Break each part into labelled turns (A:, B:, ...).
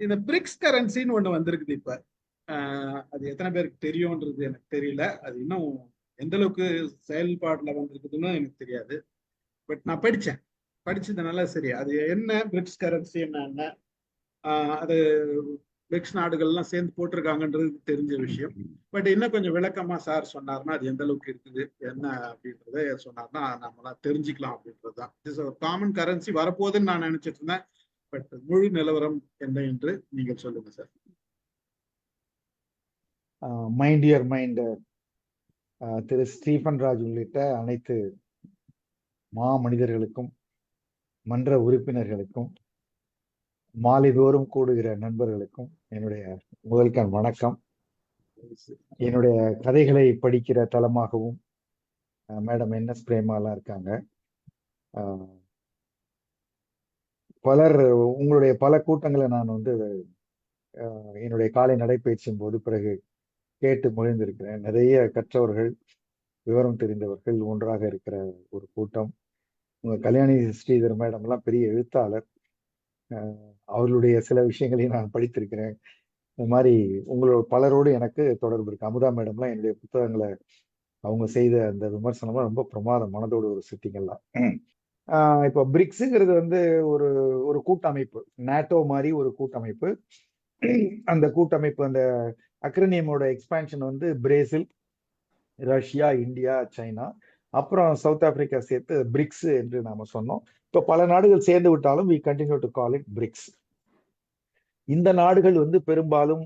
A: இந்த பிரிக்ஸ் கரன்சின்னு ஒண்ணு வந்திருக்குது இப்ப. ஆஹ் அது எத்தனை பேருக்கு தெரியும்ன்றது எனக்கு தெரியல. அது இன்னும் எந்த அளவுக்கு செயல்பாடுல வந்திருக்குதுன்னு எனக்கு தெரியாது. பட் நான் படிச்சேன். படிச்சதுனால சரி. அது என்ன? பிரிக்ஸ் கரன்சி என்ன ஆஹ் அது பிரிக்ஸ் நாடுகள்லாம் சேர்ந்து போட்டிருக்காங்கன்றது தெரிஞ்ச விஷயம். பட் இன்னும் கொஞ்சம் விளக்கமா சார் சொன்னார்னா அது எந்த அளவுக்கு இருக்குது என்ன அப்படின்றத சொன்னார்னா நம்மளாம் தெரிஞ்சுக்கலாம் அப்படின்றது தான் இட்ஸ் ஒரு காமன் கரன்சி வரப்போகுதுன்னு நான் நினைச்சிட்டு இருந்தேன். பட் முழு நிலவரம் என்ன என்று நீங்கள் சொல்லுங்க சார்.
B: மைண்ட் யுவர் மைண்ட் திரு ஸ்டீஃபன் ராஜ் உள்ளிட்ட அனைத்து மா மனிதர்களுக்கும் மன்ற உறுப்பினர்களுக்கும் மாலைதோறும் கூடுகிற நண்பர்களுக்கும் என்னுடைய முதல்கண் வணக்கம். என்னுடைய கதைகளை படிக்கிற தளமாகவும் மேடம் என் எஸ் பிரேமாலாம் இருக்காங்க. பலர் உங்களுடைய பல கூட்டங்களை நான் வந்து என்னுடைய காலை நடைபயிற்சியின் போது பிறகு கேட்டு மொழிந்திருக்கிறேன். நிறைய கற்றவர்கள் விவரம் தெரிந்தவர்கள் ஒன்றாக இருக்கிற ஒரு கூட்டம். உங்க கல்யாணி ஸ்ரீதர் மேடம் எல்லாம் பெரிய எழுத்தாளர். அவர்களுடைய சில விஷயங்களையும் நான் படித்திருக்கிறேன். இந்த மாதிரி உங்களோட பலரோடு எனக்கு தொடர்பு இருக்கு. அமுதா மேடம்லாம் என்னுடைய புத்தகங்களை அவங்க செய்த அந்த விமர்சனம்லாம் ரொம்ப பிரமாதம். மனதோடு ஒரு சிட்டிங்கெல்லாம் இப்போ பிரிக்ஸுங்கிறது வந்து ஒரு ஒரு கூட்டமைப்பு. நேட்டோ மாதிரி ஒரு கூட்டமைப்பு. அந்த கூட்டமைப்பு அந்த அக்ரனியமோட எக்ஸ்பான்ஷன் வந்து பிரேசில் ரஷ்யா இந்தியா சைனா அப்புறம் சவுத் ஆப்பிரிக்கா சேர்த்து பிரிக்ஸ் என்று நாம சொன்னோம். இப்போ பல நாடுகள் சேர்ந்து விட்டாலும் we continue to call it BRICS இந்த நாடுகள் வந்து பெரும்பாலும்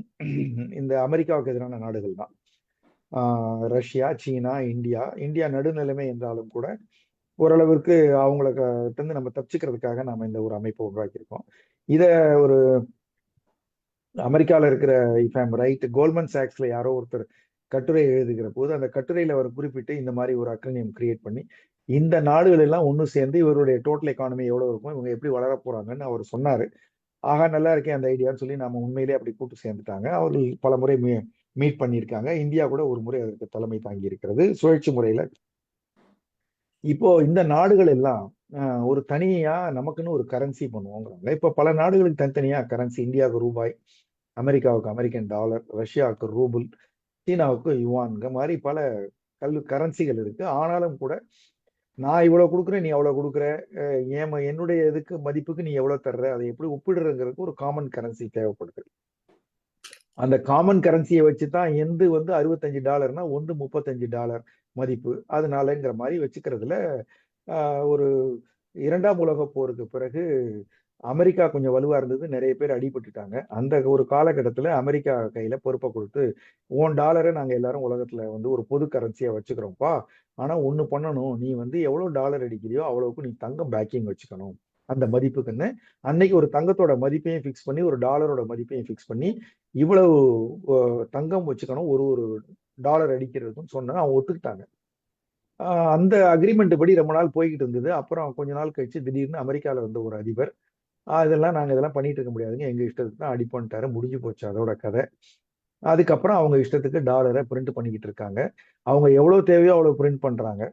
B: இந்த அமெரிக்காவுக்கு எதிரான நாடுகள் தான் ரஷ்யா சீனா இந்தியா இந்தியா நடுநிலைமை என்றாலும் கூட ஓரளவிற்கு அவங்களுக்கு நம்ம தப்பிச்சுக்கிறதுக்காக நம்ம இந்த ஒரு அமைப்பை உருவாக்கியிருக்கோம். இதை ஒரு அமெரிக்காவில் இருக்கிற இஃப் ஐம் ரைட் கோல்மன் சாக்ஸ்ல யாரோ ஒருத்தர் கட்டுரை எழுதுகிற போது அந்த கட்டுரையில அவர் குறிப்பிட்டு இந்த மாதிரி ஒரு அக்ரனியம் கிரியேட் பண்ணி இந்த நாடுகள் எல்லாம் ஒன்று சேர்ந்து இவருடைய டோட்டல் எக்கானமி எவ்வளவு இருக்கும் இவங்க எப்படி வளர போறாங்கன்னு அவர் சொன்னாரு. ஆகா நல்லா இருக்கேன் அந்த ஐடியான்னு சொல்லி நம்ம உண்மையிலே அப்படி கூட்டு சேர்ந்துட்டாங்க. அவர்கள் பல முறை மீ மீட் பண்ணியிருக்காங்க. இந்தியா கூட ஒரு முறை அதற்கு தலைமை தாங்கி இருக்கிறது சுழற்சி முறையில இப்போ இந்த நாடுகள் எல்லாம் ஒரு தனியா நமக்குன்னு ஒரு கரன்சி பண்ணுவோங்கிறாங்க. இப்போ பல நாடுகளுக்கு தனித்தனியா கரன்சி இந்தியாவுக்கு ரூபாய் அமெரிக்காவுக்கு அமெரிக்கன் டாலர் ரஷ்யாவுக்கு ரூபுல் சீனாவுக்கு யுவான்ங்க மாதிரி பல கல் கரன்சிகள் இருக்கு. ஆனாலும் கூட நான் இவ்வளவு கொடுக்குறேன் நீ அவ்வளவு கொடுக்குற ஏன் என்னுடைய இதுக்கு மதிப்புக்கு நீ எவ்வளவு தர்ற அதை எப்படி ஒப்பிடுறங்கிறதுக்கு ஒரு காமன் கரன்சி தேவைப்படுது. அந்த காமன் கரன்சியை வச்சு தான் எந்து வந்து அறுபத்தஞ்சு டாலர்னா ஒன்று முப்பத்தஞ்சு டாலர் மதிப்பு அதனாலங்கிற மாதிரி வச்சுக்கிறதுல ஒரு இரண்டாம் உலக போருக்கு பிறகு அமெரிக்கா கொஞ்சம் வலுவா இருந்தது நிறைய பேர் அடிபட்டுட்டாங்க. அந்த ஒரு காலகட்டத்தில் அமெரிக்கா கையில பொறுப்பை கொடுத்து ஓன் டாலரை நாங்கள் எல்லாரும் உலகத்துல வந்து ஒரு பொது கரன்சியா வச்சுக்கிறோம்ப்பா. ஆனா ஒன்று பண்ணணும். நீ வந்து எவ்வளவு டாலர் அடிக்கிறியோ அவ்வளவுக்கு நீ தங்கம் பேக்கிங் வச்சுக்கணும். அந்த மதிப்புக்குன்னு அன்னைக்கு ஒரு தங்கத்தோட மதிப்பையும் ஃபிக்ஸ் பண்ணி ஒரு டாலரோட மதிப்பையும் ஃபிக்ஸ் பண்ணி இவ்வளவு தங்கம் வச்சுக்கணும் ஒரு ஒரு டாலர் அடிக்கிறதுன்னு சொன்னா அவங்க ஒத்துக்கிட்டாங்க. அந்த அக்ரிமெண்ட் படி ரொம்ப நாள் போய்கிட்டு இருந்தது. அப்புறம் கொஞ்ச நாள் கழிச்சு திடீர்னு அமெரிக்காவில் வந்த ஒரு அதிபர் அதெல்லாம் நாங்கள் இதெல்லாம் பண்ணிட்டு இருக்க முடியாதுங்க. எங்க இஷ்டத்துக்கு தான் அடி முடிஞ்சு போச்சு அதோட கதை. அதுக்கப்புறம் அவங்க இஷ்டத்துக்கு டாலரை பிரிண்ட் பண்ணிக்கிட்டு இருக்காங்க. அவங்க எவ்வளோ தேவையோ அவ்வளோ பிரிண்ட் பண்ணுறாங்க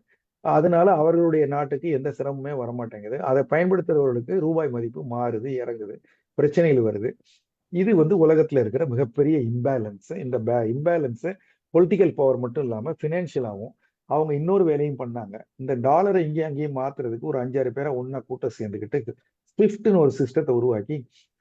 B: அதனால அவர்களுடைய நாட்டுக்கு எந்த சிரமமே வரமாட்டேங்குது. அதை பயன்படுத்துறவர்களுக்கு ரூபாய் மதிப்பு மாறுது இறங்குது. பிரச்சனைகள் வருது. இது வந்து உலகத்தில் இருக்கிற மிகப்பெரிய இம்பேலன்ஸ் இந்த பே இம்பேலன்ஸை பொலிட்டிக்கல் பவர் மட்டும் இல்லாமல் ஃபினான்ஷியலாகவும் அவங்க இன்னொரு வேலையும் பண்ணாங்க. இந்த டாலரை இங்கேயும் அங்கேயும் மாத்துறதுக்கு ஒரு அஞ்சாறு பேரை ஒன்றா கூட்டம் சேர்ந்துக்கிட்டு ஸ்விஃப்ட்னு ஒரு சிஸ்டத்தை உருவாக்கி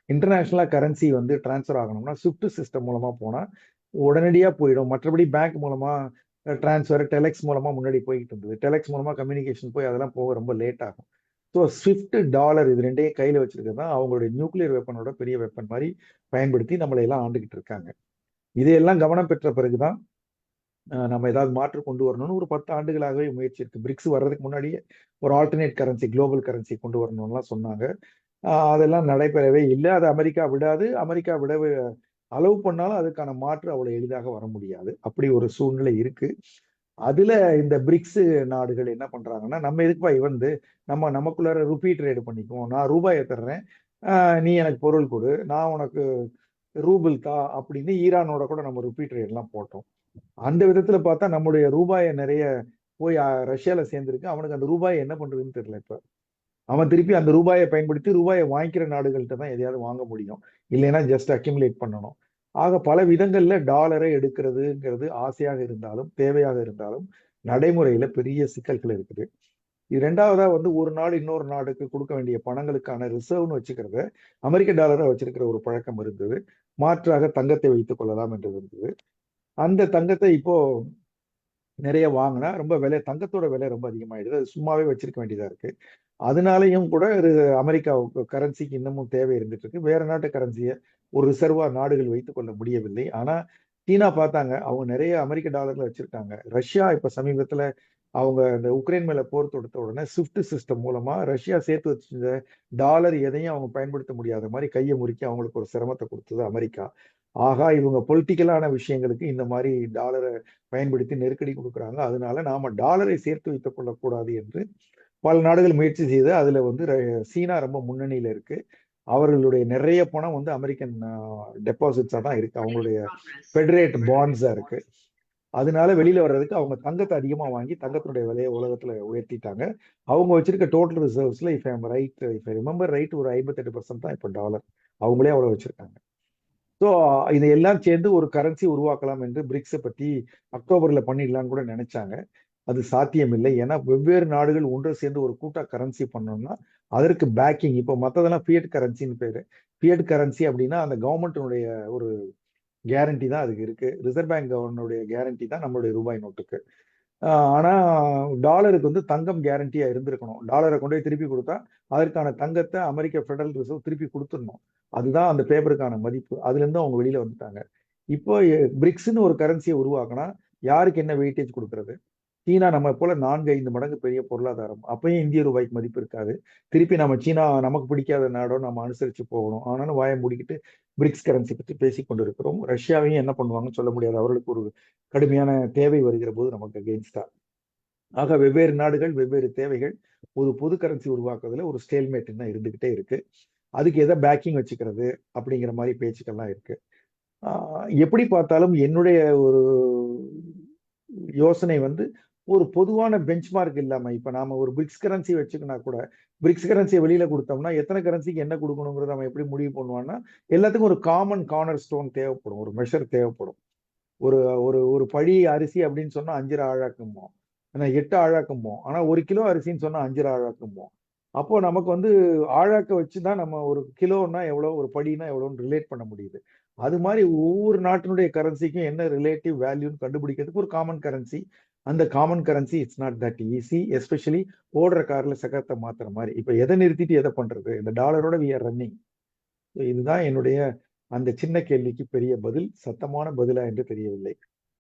B: இன்டர்நேஷ்னலாக கரன்சி வந்து டிரான்ஸ்ஃபர் ஆகணும்னா ஸ்விஃப்ட் சிஸ்டம் மூலமாக போனால் உடனடியாக போயிடும். மற்றபடி பேங்க் மூலமாக டிரான்ஸ்ஃபர் டெலெக்ஸ் மூலமாக முன்னாடி போய்கிட்டு இருந்தது. டெலெக்ஸ் மூலமாக கம்யூனிகேஷன் போய் அதெல்லாம் போக ரொம்ப லேட் ஆகும். ஸோ ஸ்விஃப்ட் டாலர் இது ரெண்டையும் கையில் வச்சிருக்கிறது தான் அவங்களுடைய நியூக்ளியர் வெப்பனோட பெரிய வெப்பன் மாதிரி பயன்படுத்தி நம்மளை எல்லாம் ஆண்டுகிட்டு இருக்காங்க. இதையெல்லாம் கவனம் பெற்ற பிறகுதான் நம்ம ஏதாவது மாற்று கொண்டு வரணும்னு ஒரு பத்து ஆண்டுகளாகவே முயற்சி இருக்கு பிரிக்ஸ் வர்றதுக்கு முன்னாடியே ஒரு ஆல்டர்னேட் கரன்சி குளோபல் கரன்சி கொண்டு வரணும்லாம் சொன்னாங்க. அதெல்லாம் நடைபெறவே இல்லை. அது அமெரிக்கா விடாது. அமெரிக்கா விடவே அளவு பண்ணாலும் அதுக்கான மாற்று அவ்வளவு எளிதாக வர முடியாது. அப்படி ஒரு சூழ்நிலை இருக்கு. அதுல இந்த பிரிக்ஸ் நாடுகள் என்ன பண்றாங்கன்னா நம்ம எதுக்குப்பா வந்து நம்ம நமக்குள்ளார ருபி ட்ரேடு பண்ணிக்குவோம். நான் ரூபாயை தர்றேன். நீ எனக்கு பொருள் கொடு. நான் உனக்கு ரூபிள் தா அப்படின்னு ஈரானோட கூட நம்ம ரிப்பீட் ரேட்லாம் எல்லாம் போட்டோம். அந்த விதத்துல பார்த்தா நம்முடைய ரூபாயை நிறைய போய் ரஷ்யால சேர்ந்துருக்கு. அவனுக்கு அந்த ரூபாய் என்ன பண்றதுன்னு தெரியல இப்ப. அவன் திருப்பி அந்த ரூபாயை பயன்படுத்தி ரூபாயை வாங்கிக்கிற நாடுகள்கிட்ட தான் எதையாவது வாங்க முடியும். இல்லைன்னா ஜஸ்ட் அக்யூமுலேட் பண்ணணும். ஆக பல விதங்கள்ல டாலரை எடுக்கிறதுங்கிறது ஆசையாக இருந்தாலும் தேவையாக இருந்தாலும் நடைமுறையில பெரிய சிக்கல்கள் இருக்குது. இது ரெண்டாவதா வந்து ஒரு நாடு இன்னொரு நாடுக்கு கொடுக்க வேண்டிய பணங்களுக்கான ரிசர்வ்னு வச்சுக்கிறத. அமெரிக்க டாலரை வச்சிருக்கிற ஒரு பழக்கம் இருந்தது. மாற்றாக தங்கத்தை வைத்துக் கொள்ளலாம் என்று இருந்தது. அந்த தங்கத்தை இப்போ நிறைய வாங்கினா ரொம்ப விலை தங்கத்தோட விலை ரொம்ப அதிகமாயிடுது. அது சும்மாவே வச்சிருக்க வேண்டியதா இருக்கு. அதனாலையும் கூட அமெரிக்கா கரன்சிக்கு இன்னமும் தேவை இருந்துட்டு இருக்கு. வேற நாட்டு கரன்சியை ஒரு ரிசர்வா நாடுகள் வைத்துக் கொள்ள முடியவில்லை. ஆனா சீனா பார்த்தாங்க அவங்க நிறைய அமெரிக்க டாலர்ல வச்சிருக்காங்க. ரஷ்யா இப்ப சமீபத்துல அவங்க இந்த உக்ரைன் மேல போர் தொடுத்த உடனே ஸ்விஃப்ட் சிஸ்டம் மூலமா ரஷ்யா சேர்த்து வச்சிருந்த டாலர் எதையும் அவங்க பயன்படுத்த முடியாத மாதிரி கையை முறுக்கி அவங்களுக்கு ஒரு சிரமத்தை கொடுத்தது அமெரிக்கா. ஆகா இவங்க பொலிட்டிக்கலான விஷயங்களுக்கு இந்த மாதிரி டாலரை பயன்படுத்தி நெருக்கடி கொடுக்குறாங்க. அதனால நாம டாலரை சேர்த்து வைத்துக் கொள்ளக்கூடாது என்று பல நாடுகள் முயற்சி செய்து அதுல வந்து சீனா ரொம்ப முன்னணியில இருக்கு. அவர்களுடைய நிறைய பணம் வந்து அமெரிக்கன் டெபாசிட்ஸா தான் இருக்கு. அவங்களுடைய ஃபெடரேட் பாண்ட்ஸா இருக்கு. அதனால வெளியில வர்றதுக்கு அவங்க தங்கத்தை அதிகமா வாங்கி தங்கத்தினுடைய விலையை உலகத்துல உயர்த்திட்டாங்க. அவங்க வச்சிருக்க total ரிசர்வ்ஸ்ல if I'm right if I remember right ஒரு ஐம்பத்தெட்டு பர்சன்ட் தான் இப்போ டாலர் அவங்களே அவ்வளவு வச்சிருக்காங்க. ஸோ இதையெல்லாம் சேர்ந்து ஒரு கரன்சி உருவாக்கலாம் என்று பிரிக்ஸை பற்றி அக்டோபரில் பண்ணிடலாம்னு கூட நினைச்சாங்க. அது சாத்தியம் இல்லை ஏன்னா வெவ்வேறு நாடுகள் ஒன்று சேர்ந்து ஒரு கூட்டா கரன்சி பண்ணோம்னா அதற்கு பேக்கிங் இப்போ மற்றதெல்லாம் ஃபியட் கரன்சின்னு பேர். ஃபியட் கரன்சி அப்படின்னா அந்த கவர்மெண்ட்டினுடைய ஒரு கேரண்டி தான் அதுக்கு இருக்கு. ரிசர்வ் பேங்க் கவர்னருடைய கேரண்டி தான் நம்மளுடைய ரூபாய் நோட்டுக்கு. ஆனா டாலருக்கு வந்து தங்கம் கேரண்டியா இருந்திருக்கணும். டாலரை கொண்டு போய் திருப்பி கொடுத்தா அதற்கான தங்கத்தை அமெரிக்க ஃபெடரல் ரிசர்வ் திருப்பி கொடுத்துடணும். அதுதான் அந்த பேப்பருக்கான மதிப்பு. அதுல இருந்து அவங்க வெளியில வந்துட்டாங்க. இப்போ பிரிக்ஸ்னு ஒரு கரன்சியை உருவாக்கினா யாருக்கு என்ன வெயிட்டேஜ் கொடுக்கறது? சீனா நம்ம போல நான்கு ஐந்து மடங்கு பெரிய பொருளாதாரம். அப்பயும் இந்திய ரூபாய்க்கு மதிப்பு இருக்காது. திருப்பி நம்ம சீனா நமக்கு பிடிக்காத நாடோ நம்ம அனுசரிச்சு போகணும். ஆனாலும் வாயை மூடிக்கிட்டு பிரிக்ஸ் கரன்சி பற்றி பேசி கொண்டு இருக்கிறோம் ரஷ்யாவையும் என்ன பண்ணுவாங்கன்னு சொல்ல முடியாது. அவர்களுக்கு ஒரு கடுமையான தேவை வருகிற போது நமக்கு அகெயின்ஸ்டா ஆக வெவ்வேறு நாடுகள் வெவ்வேறு தேவைகள் ஒரு பொது கரன்சி உருவாக்குறதுல ஒரு ஸ்டேல்மேட் தான் இருந்துகிட்டே இருக்கு. அதுக்கு எதை பேக்கிங் வச்சுக்கிறது அப்படிங்கிற மாதிரி பேச்சுக்கள்லாம் இருக்கு. எப்படி பார்த்தாலும் என்னுடைய ஒரு யோசனை வந்து ஒரு பொதுவான பெஞ்ச்மார்க் இல்லாம இப்ப நாம ஒரு பிரிக்ஸ் கரன்சி வச்சுக்கினா கூட பிரிக்ஸ் கரன்சியை வெளியில கொடுத்தோம்னா எத்தனை கரன்சிக்கு என்ன கொடுக்கணுங்கிறத நம்ம எப்படி முடிவு பண்ணுவான்னா எல்லாத்துக்கும் ஒரு காமன் கார்னர் ஸ்டோன் தேவைப்படும் ஒரு மெஷர் தேவைப்படும். ஒரு ஒரு ஒரு பழி அரிசி அப்படின்னு சொன்னா அஞ்சரை ஆழாக்குமோ ஆனா எட்டு ஆழாக்குமோ ஆனா ஒரு கிலோ அரிசின்னு சொன்னா அஞ்சரை ஆழாக்குமோ. அப்போ நமக்கு வந்து ஆழாக்க வச்சுதான் நம்ம ஒரு கிலோன்னா எவ்வளோ ஒரு படினா எவ்வளோன்னு ரிலேட் பண்ண முடியுது. அது மாதிரி ஒவ்வொரு நாட்டினுடைய கரன்சிக்கும் என்ன ரிலேட்டிவ் வேல்யூன்னு கண்டுபிடிக்கிறதுக்கு ஒரு காமன் கரன்சி அந்த common currency it's not that easy especially ஓடுற கார்ல சக்கரத்தை மாத்துற மாதிரி. இப்ப எதை நிறுத்திட்டு எதை பண்றது? இந்த டாலரோட வி ஆர் ரன்னிங் இதுதான் என்னுடைய அந்த சின்ன கேள்விக்கு பெரிய பதில் சத்தமான பதிலா என்று தெரியவில்லை.